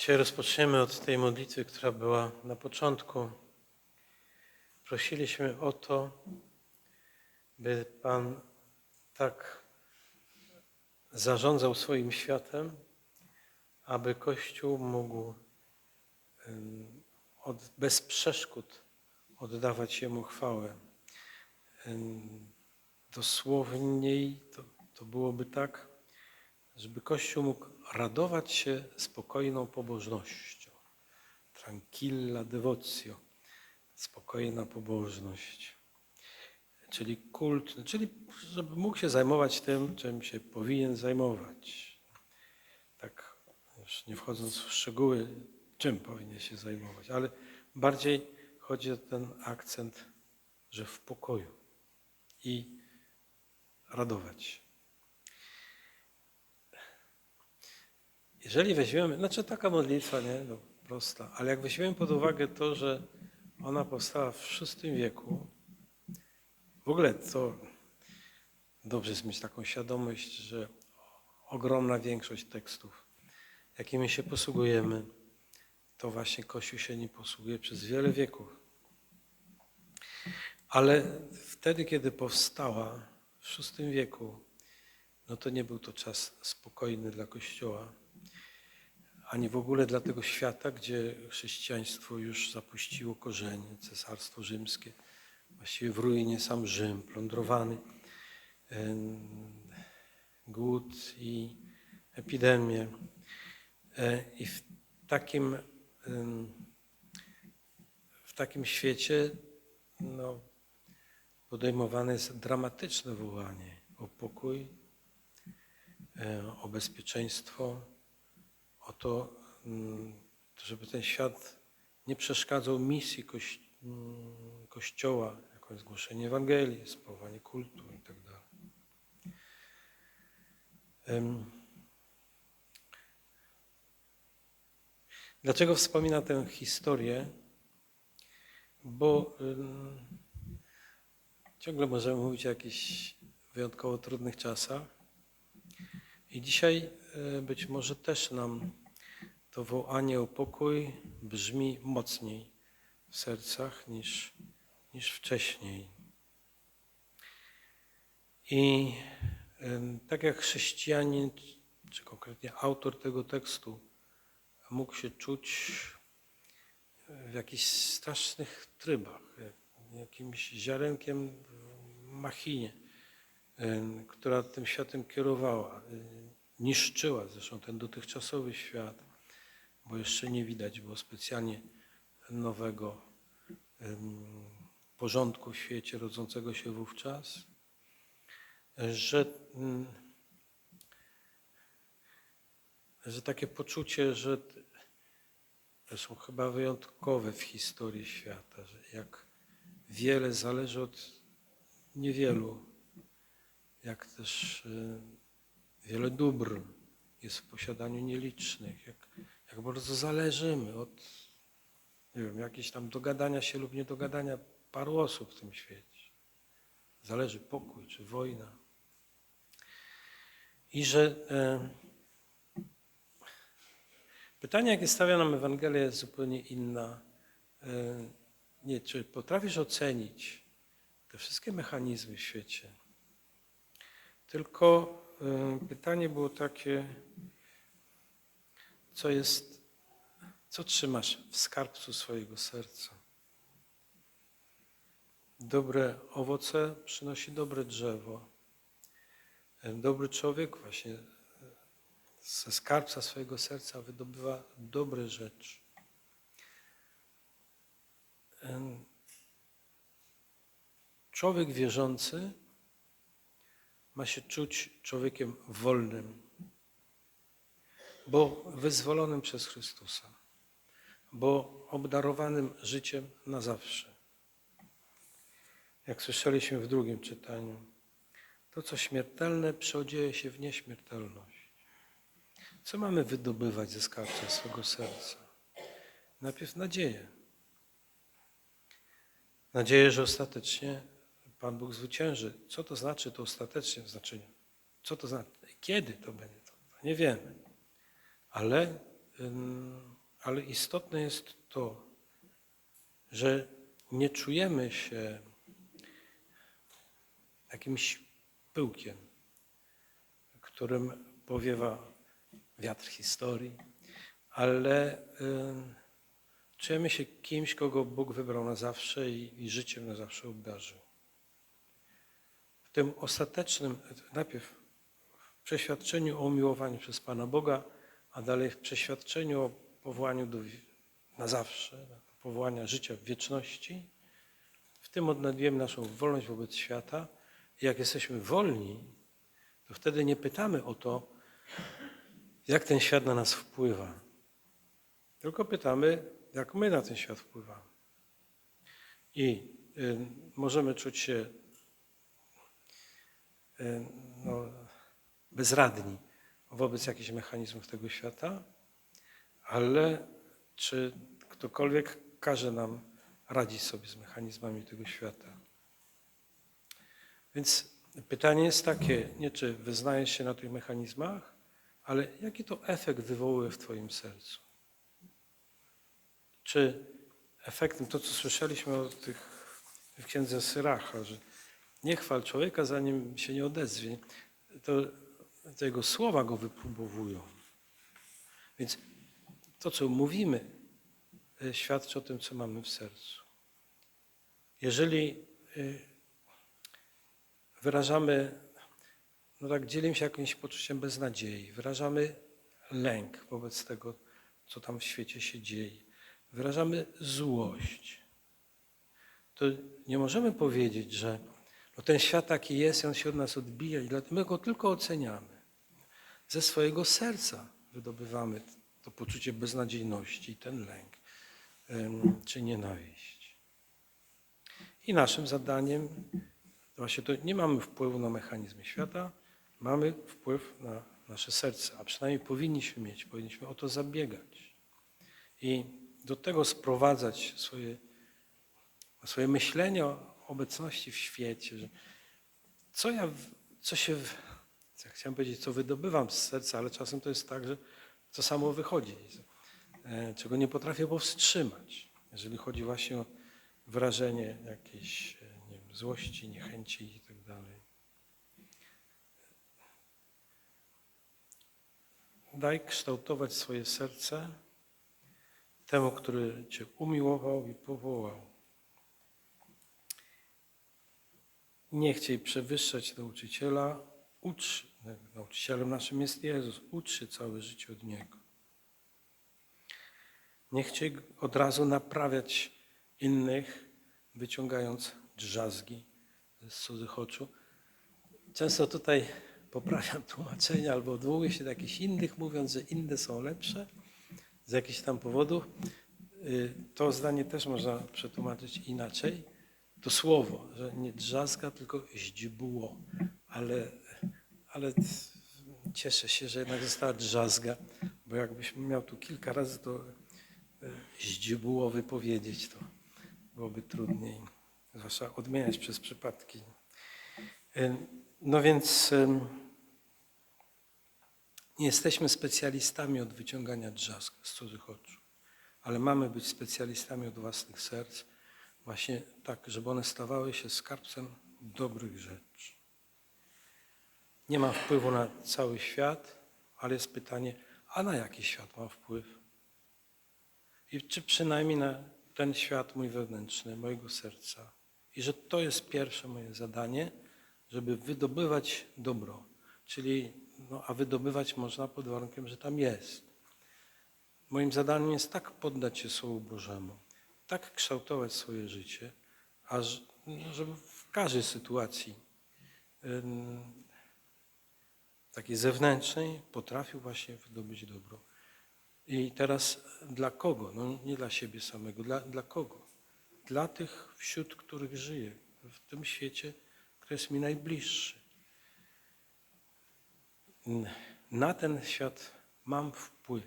Dzisiaj rozpoczniemy od tej modlitwy, która była na początku. Prosiliśmy o to, by Pan tak zarządzał swoim światem, aby Kościół mógł od, bez przeszkód oddawać Jemu chwałę. Dosłowniej to, to byłoby tak, żeby Kościół mógł radować się spokojną pobożnością. Tranquilla devotio, spokojna pobożność. Czyli kult, czyli żeby mógł się zajmować tym, czym się powinien zajmować. Tak, już nie wchodząc w szczegóły, czym powinien się zajmować, ale bardziej chodzi o ten akcent, że w pokoju i radować Jeżeli weźmiemy, znaczy taka modlitwa, nie, no, prosta, ale jak weźmiemy pod uwagę to, że ona powstała w VI wieku, w ogóle to dobrze jest mieć taką świadomość, że ogromna większość tekstów, jakimi się posługujemy, to właśnie Kościół się nie posługuje przez wiele wieków. Ale wtedy, kiedy powstała w VI wieku, no to nie był to czas spokojny dla Kościoła ani w ogóle dla tego świata, gdzie chrześcijaństwo już zapuściło korzenie, cesarstwo rzymskie, właściwie w ruinie sam Rzym, plądrowany, głód i epidemie. E, I w takim, w takim świecie no, podejmowane jest dramatyczne wołanie o pokój, e, o bezpieczeństwo, o to, mm, żeby ten świat nie przeszkadzał misji mm, Kościoła, jako jest głoszenie Ewangelii, sprawowanie kultu itd. Em, Dlaczego wspomina tę historię? Bo ciągle możemy mówić o jakichś wyjątkowo trudnych czasach. I dzisiaj być może też nam to wołanie o pokój brzmi mocniej w sercach niż, niż wcześniej. I tak jak chrześcijanin, czy konkretnie autor tego tekstu, mógł się czuć w jakichś strasznych trybach, jak- jakimś ziarenkiem w machinie, która tym światem kierowała, niszczyła zresztą ten dotychczasowy świat, bo jeszcze nie widać było specjalnie nowego porządku w świecie rodzącego się wówczas, że, mm, że takie poczucie, że są chyba wyjątkowe w historii świata, że jak wiele zależy od niewielu, jak też wiele dóbr jest w posiadaniu nielicznych, jak, jak bardzo zależymy od nie wiem, jakieś tam dogadania się lub niedogadania paru osób w tym świecie. Zależy pokój czy wojna. I że e, pytanie, jakie stawia nam Ewangelia, jest zupełnie inna. E, nie, czy potrafisz ocenić te wszystkie mechanizmy w świecie? Tylko pytanie było takie, co jest, co trzymasz w skarbcu swojego serca? Dobre owoce przynosi dobre drzewo. E, Dobry człowiek właśnie e, ze skarbca swojego serca wydobywa dobre rzeczy. Człowiek wierzący ma się czuć człowiekiem wolnym, bo wyzwolonym przez Chrystusa, bo obdarowanym życiem na zawsze. Jak słyszeliśmy w drugim czytaniu, to co śmiertelne przeodzieje się w nieśmiertelność. Co mamy wydobywać ze skarbca swego serca? Najpierw nadzieję. Nadzieję, że ostatecznie Pan Bóg zwycięży. Co to znaczy to ostatecznie w znaczeniu? Co to znaczy? Kiedy to będzie? To nie wiemy. Ale Ale istotne jest to, że nie czujemy się jakimś pyłkiem, którym powiewa wiatr historii, ale czujemy się kimś, kogo Bóg wybrał na zawsze i, i życiem na zawsze obdarzył. W tym ostatecznym, najpierw w przeświadczeniu o umiłowaniu przez Pana Boga, a dalej w przeświadczeniu o powołaniu do, na zawsze, powołania życia w wieczności, w tym odnajdujemy naszą wolność wobec świata. I jak jesteśmy wolni, to wtedy nie pytamy o to, jak ten świat na nas wpływa, tylko pytamy, jak my na ten świat wpływamy. I y, możemy czuć się no, bezradni wobec jakichś mechanizmów tego świata, ale czy ktokolwiek każe nam radzić sobie z mechanizmami tego świata? Więc pytanie jest takie, nie czy wyznajesz się na tych mechanizmach, ale jaki to efekt wywołuje w Twoim sercu? Czy efektem, to co słyszeliśmy o tych w księdze Syracha, że nie chwal człowieka, zanim się nie odezwie, to, to jego słowa go wypróbowują. Więc to, co mówimy, e, świadczy o tym, co mamy w sercu. Jeżeli e, wyrażamy, no tak, dzielimy się jakimś poczuciem beznadziei, wyrażamy lęk wobec tego, co tam w świecie się dzieje, wyrażamy złość, to nie możemy powiedzieć, że no ten świat taki jest, on się od nas odbija i dlatego my go tylko oceniamy. Ze swojego serca wydobywamy to poczucie beznadziejności, ten lęk czy nienawiść. I naszym zadaniem, właśnie to nie mamy wpływu na mechanizmy świata, mamy wpływ na nasze serce, a przynajmniej powinniśmy mieć, powinniśmy o to zabiegać. I do tego sprowadzać swoje, swoje myślenie obecności w świecie, że co ja, co się, ja chciałem powiedzieć, co wydobywam z serca, ale czasem to jest tak, że to samo wychodzi, e, czego nie potrafię powstrzymać, jeżeli chodzi właśnie o wyrażenie jakiejś e, nie wiem, złości, niechęci i tak dalej. Daj kształtować swoje serce temu, który Cię umiłował i powołał. Nie chciej przewyższać nauczyciela, ucz, nauczycielem naszym jest Jezus, ucz się całe życie od Niego. Nie chciej od razu naprawiać innych, wyciągając drzazgi z cudzych oczu. Często tutaj poprawiam tłumaczenia albo odwołuję się do jakichś innych, mówiąc, że inne są lepsze z jakichś tam powodów. Y, To zdanie też można przetłumaczyć inaczej. To słowo, że nie drzazga, tylko źdźbuło. Ale, ale cieszę się, że jednak została drzazga, bo jakbyśmy miał tu kilka razy to y, źdźbuło wypowiedzieć, to byłoby trudniej. Zwłaszcza odmieniać przez przypadki. Y, No więc nie jesteśmy specjalistami od wyciągania drzazg z cudzych oczu, ale mamy być specjalistami od własnych serc, właśnie tak, żeby one stawały się skarbcem dobrych rzeczy. Nie ma wpływu na cały świat, ale jest pytanie, a na jaki świat ma wpływ? I czy przynajmniej na ten świat mój wewnętrzny, mojego serca. I że to jest pierwsze moje zadanie, żeby wydobywać dobro. Czyli, no, a wydobywać można pod warunkiem, że tam jest. Moim zadaniem jest tak poddać się Słowu Bożemu, tak kształtować swoje życie, aż żeby w każdej sytuacji takiej zewnętrznej potrafił właśnie wydobyć dobro. I teraz dla kogo? No nie dla siebie samego, dla, dla kogo? Dla tych, wśród których żyję, w tym świecie, który jest mi najbliższy. Na ten świat mam wpływ.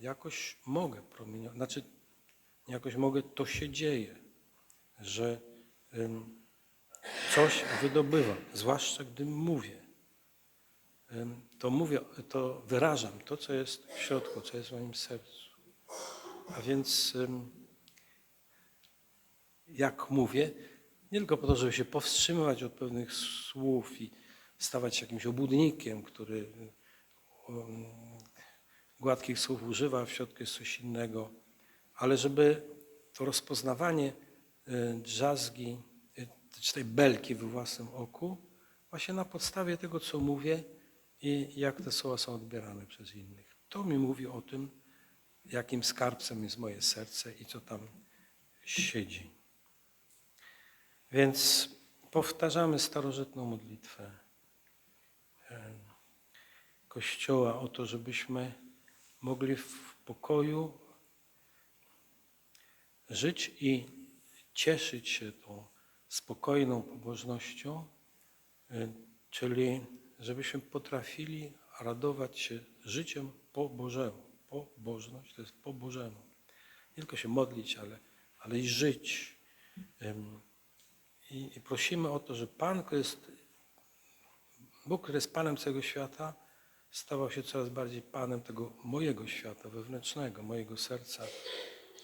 Jakoś mogę promieniować, znaczy jakoś mogę, to się dzieje, że coś wydobywam, zwłaszcza gdy mówię. to mówię, to wyrażam to, co jest w środku, co jest w moim sercu. A więc jak mówię, nie tylko po to, żeby się powstrzymywać od pewnych słów i stawać się jakimś obłudnikiem, który gładkich słów używa, a w środku jest coś innego, ale żeby to rozpoznawanie y, drzazgi, y, czy tej belki we własnym oku, właśnie na podstawie tego, co mówię i jak te słowa są odbierane przez innych. To mi mówi o tym, jakim skarbcem jest moje serce i co tam siedzi. Więc powtarzamy starożytną modlitwę em, Kościoła o to, żebyśmy mogli w pokoju żyć i cieszyć się tą spokojną pobożnością, y, czyli żebyśmy potrafili radować się życiem po Bożemu. Pobożność to jest po Bożemu. Nie tylko się modlić, ale, ale i żyć. I, I prosimy o to, że Pan, który jest, Bóg, który jest Panem całego świata, stawał się coraz bardziej Panem tego mojego świata wewnętrznego, mojego serca,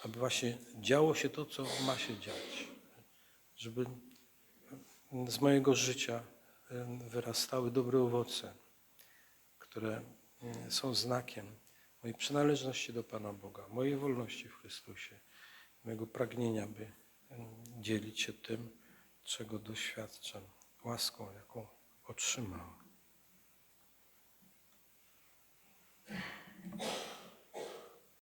aby właśnie działo się to, co ma się dziać. Żeby z mojego życia wyrastały dobre owoce, które są znakiem mojej przynależności do Pana Boga, mojej wolności w Chrystusie, mojego pragnienia, by dzielić się tym, czego doświadczam, łaską, jaką otrzymałem.